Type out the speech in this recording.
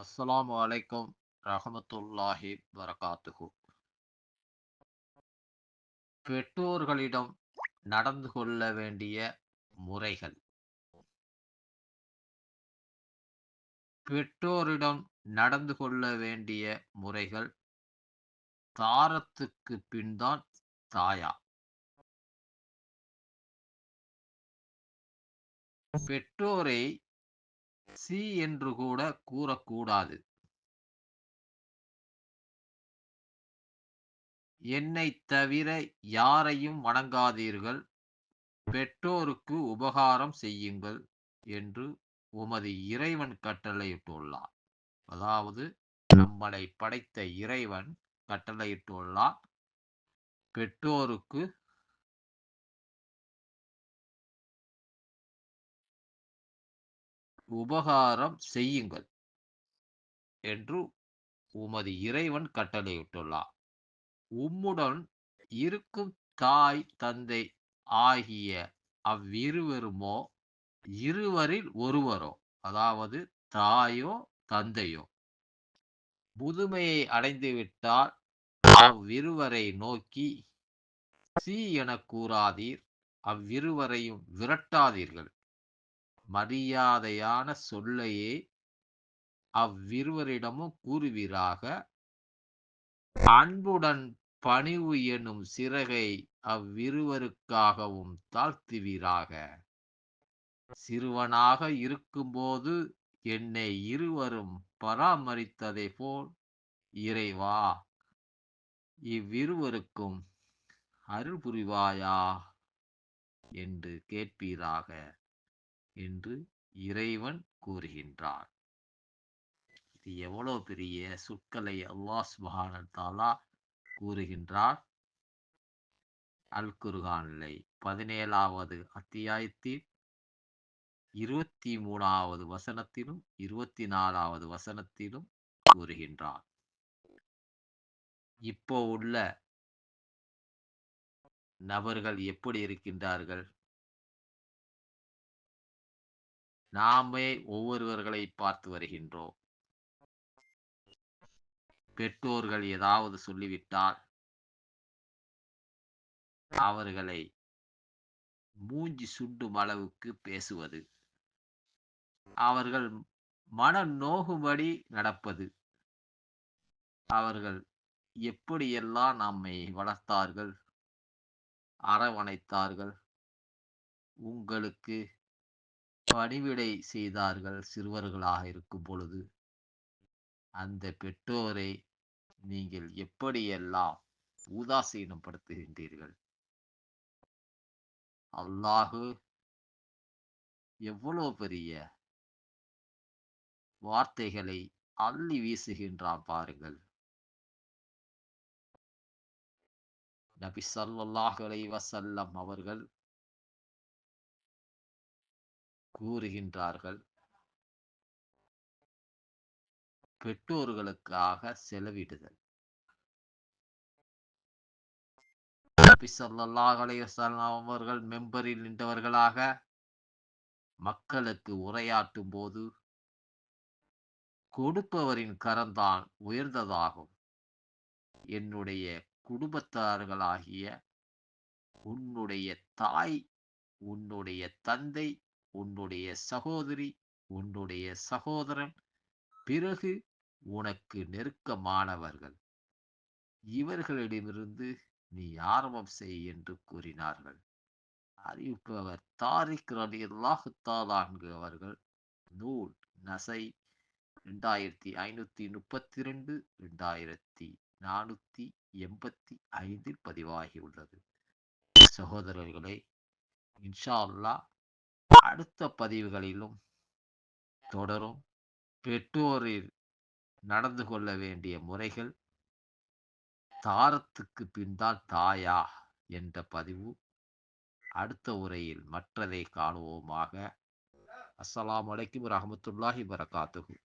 அஸ்ஸலாமு அலைக்கும் ரஹமத்துல்லாஹி வரகாத்துகு பெற்றோர்களிடம் நடந்து கொள்ள வேண்டிய முறைகள். பெற்றோரிடம் நடந்து கொள்ள வேண்டிய முறைகள் தாரத்துக்கு பின்தான் தாயா. பெற்றோரை சி என்று கூட கூறக்கூடாது. என்னை தவிர யாரையும் வணங்காதீர்கள். பெற்றோருக்கு உபகாரம் செய்யுங்கள் என்று உமது இறைவன் கட்டளையிட்டுள்ளார். அதாவது நம்மளை படைத்த இறைவன் கட்டளையிட்டுள்ளார். பெற்றோருக்கு உபகாரம் செய்யுங்கள் என்று உமது இறைவன் கட்டளையிட்டுள்ளார். உம்முடன் இருக்கும் தாய் தந்தை ஆகிய அவ்விருவருமோ இருவரில் ஒருவரோ அதாவது தாயோ தந்தையோ முதுமையை அடைந்துவிட்டால் அவ்விருவரை நோக்கி சி என கூறாதீர் அவ்விருவரையும் விரட்டாதீர்கள். மரியாதையான சொல்லையே அவ்விருவரிடமும் கூறுவீராக. அன்புடன் பணிவு எனும் சிறகை அவ்விருவருக்காகவும் தாழ்த்துவீராக. சிறுவனாக இருக்கும்போது என்னை இருவரும் பராமரித்ததை போல் இறைவா இவ்விருவருக்கும் அருள் புரிவாயா? என்று கேட்பீராக. என்று இறைவன் கூறுகின்றார். இது எவ்வளவு பெரிய சொற்களை அல்லாஹ் சுபஹானஹு தாலா கூறுகின்றார்? அல் குர்ஆனிலே பதினேழாவது அத்தியாயத்தில் இருபத்தி மூணாவது வசனத்திலும் இருபத்தி நாலாவது வசனத்திலும் கூறுகின்றார். இப்போ உள்ள நபர்கள் எப்படி இருக்கின்றார்கள்? நாமே ஒவ்வொருவர்களை பார்த்து வருகின்றோம். பெற்றோர்கள் ஏதாவது சொல்லிவிட்டால் அவர்களை மூஞ்சி சுண்டும் அளவுக்கு பேசுவது. அவர்கள் மன நோகும்படி நடப்பது. அவர்கள் எப்படியெல்லாம் நம்மை வளர்த்தார்கள் அரவணைத்தார்கள் உங்களுக்கு பணிவிடை செய்தார்கள் சிறுவர்களாக இருக்கும் பொழுது. அந்த பெற்றோரை நீங்கள் எப்படியெல்லாம் உதாசீனப்படுத்துகின்றீர்கள் அல்லாஹு எவ்வளவு பெரிய வார்த்தைகளை அள்ளி வீசுகின்றான் பாருங்கள். நபி சல்லாஹலை வசல்லம் அவர்கள் கூறுகின்றார்கள். பெற்றோர்களுக்காக செலவிடுதல். அவர்கள் மெம்பரில் நின்றவர்களாக மக்களுக்கு உரையாற்றும் போது கொடுப்பவரின் கரந்தான் உயர்ந்ததாகும். என்னுடைய குடும்பத்தார்களாகிய உன்னுடைய தாய் உன்னுடைய தந்தை உன்னுடைய சகோதரி உன்னுடைய சகோதரன் பிறகு உனக்கு நெருக்கமானவர்கள். இவர்களிடமிருந்து நீ ஆரம்பம் செய் என்று கூறினார்கள். அறிவிப்பவர் தாரிக் ரலி அல்லாஹு அவர்கள். நூல் நசை ரெண்டாயிரத்தி ஐநூத்தி முப்பத்தி ரெண்டு ரெண்டாயிரத்தி நானூத்தி எண்பத்தி ஐந்தில் பதிவாகியுள்ளது. சகோதரர்களே இன்ஷா அல்லாஹ் அடுத்த பதிவுகளிலும் தொடரும். பெற்றோரில் நடந்து கொள்ள வேண்டிய முறைகள் தாரத்துக்கு பின்தான் தாயா என்ற பதிவு. அடுத்த உரையில் மற்றதை காணுவோமாக. அஸ்லாம் வலைக்கும் ரஹமத்துல்லாஹி வரகாத்துஹு